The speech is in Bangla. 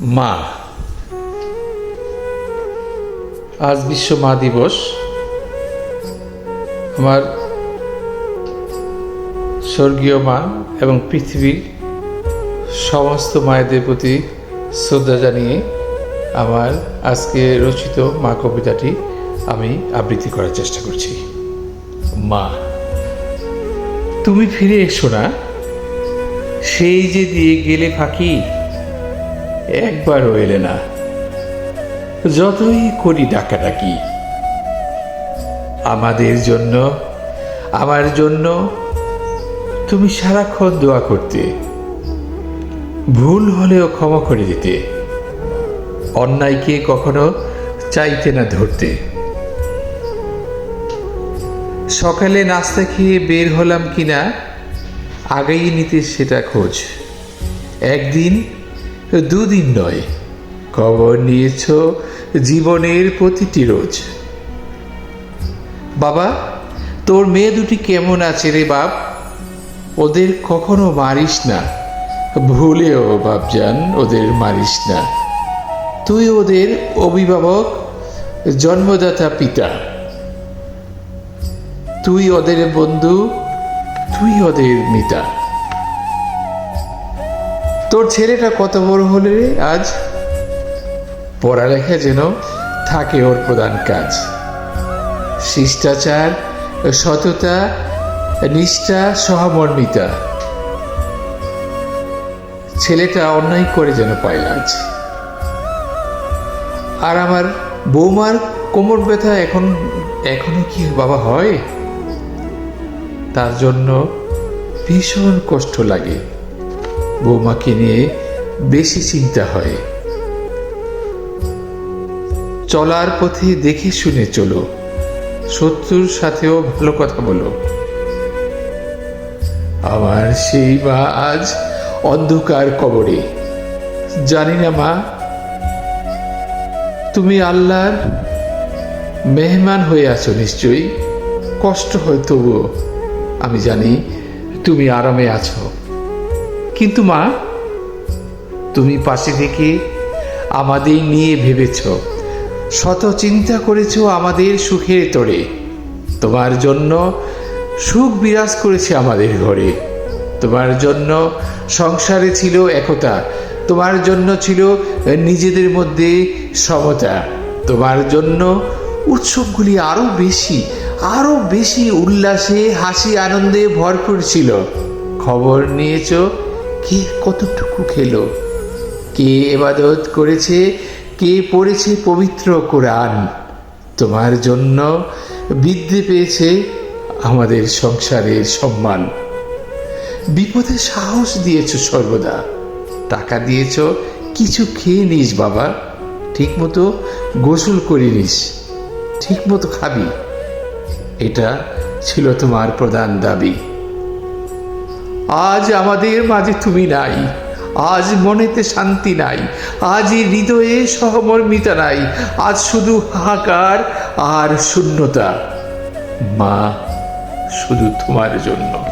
মা। আজ বিশ্ব মা দিবস। আমার স্বর্গীয় মা এবং পৃথিবীর সমস্ত মায়েদের প্রতি শ্রদ্ধা জানিয়ে আমার আজকে রচিত মা কবিতাটি আমি আবৃত্তি করার চেষ্টা করছি। মা, তুমি ফিরে এসো না। সেই যে দিয়ে গেলে ফাঁকি একবারও এলে না। যতই করি ডাকাডাকি, আমাদের জন্য, আমার জন্য তুমি সারাক্ষণ দোয়া করতে। ভুল হলেও ক্ষমা করে দিতে। অন্যায়কে কখনো চাইতে না ধরতে। সকালে নাস্তা খেয়ে বের হলাম কিনা, আগেই নিতে সেটা খোঁজ। একদিন দুদিন নয় খবর নিয়েছ জীবনের প্রতিটি রোজ। বাবা, তোর মেয়ে দুটি কেমন আছে রে বাপ? ওদের কখনো মারিস না। ভুলেও বাপজান, ওদের মারিস না। তুই ওদের অভিভাবক, জন্মদাতা পিতা। তুই ওদের বন্ধু, তুই ওদের মিতা। তোর ছেলেটা কত বড় হলে রে আজ? পড়ালেখা যেন থাকে ওর প্রধান কাজ। শিষ্টাচার, সততা, নিষ্ঠা সহমর্মিতা। ছেলেটা অন্যায় করে যেন পায় আজ। আর আমার বৌমার কোমর ব্যথা এখন, এখনও কি বাবা হয়? তার জন্য ভীষণ কষ্ট লাগে। বৌমাকে নিয়ে বেশি চিন্তা হয়। চলার পথে দেখে শুনে চলো। শত্রুর সাথেও ভালো কথা বলো। আমার সেই মা আজ অন্ধকার কবরে। জানি না মা, তুমি আল্লাহর মেহমান হয়ে আছো নিশ্চয়ই। কষ্ট হয় তবুও, আমি জানি তুমি আরামে আছো। কিন্তু মা, তুমি পাশে থেকে আমাদের নিয়ে ভেবেছ। শত চিন্তা করেছ আমাদের সুখের তরে। তোমার জন্য সুখ বিরাজ করেছে আমাদের ঘরে। তোমার জন্য সংসারে ছিল একতা। তোমার জন্য ছিল নিজেদের মধ্যে সমতা। তোমার জন্য উৎসবগুলি আরও বেশি আরও বেশি উল্লাসে, হাসি, আনন্দে ভরপুর ছিল। খবর নিয়েছ কে কতটুকু খেলো? কে এবাদত করেছে? কে পড়েছে পবিত্র কোরআন? তোমার জন্য বৃদ্ধি পেয়েছে আমাদের সংসারের সম্মান। বিপদে সাহস দিয়েছ সর্বদা। টাকা দিয়েছ, কিছু খেয়ে নিস বাবা। ঠিকমতো গোসল করে নিস। ঠিকমতো খাবি। এটা ছিল তোমার প্রধান দাবি। আজ আমাদের মাঝে তুমি নাই। আজ মনেতে শান্তি নাই। আজ হৃদয়ে সহমর্মিতা নাই। আজ শুধু হাহাকার আর শূন্যতা। মা, শুধু তোমার জন্য।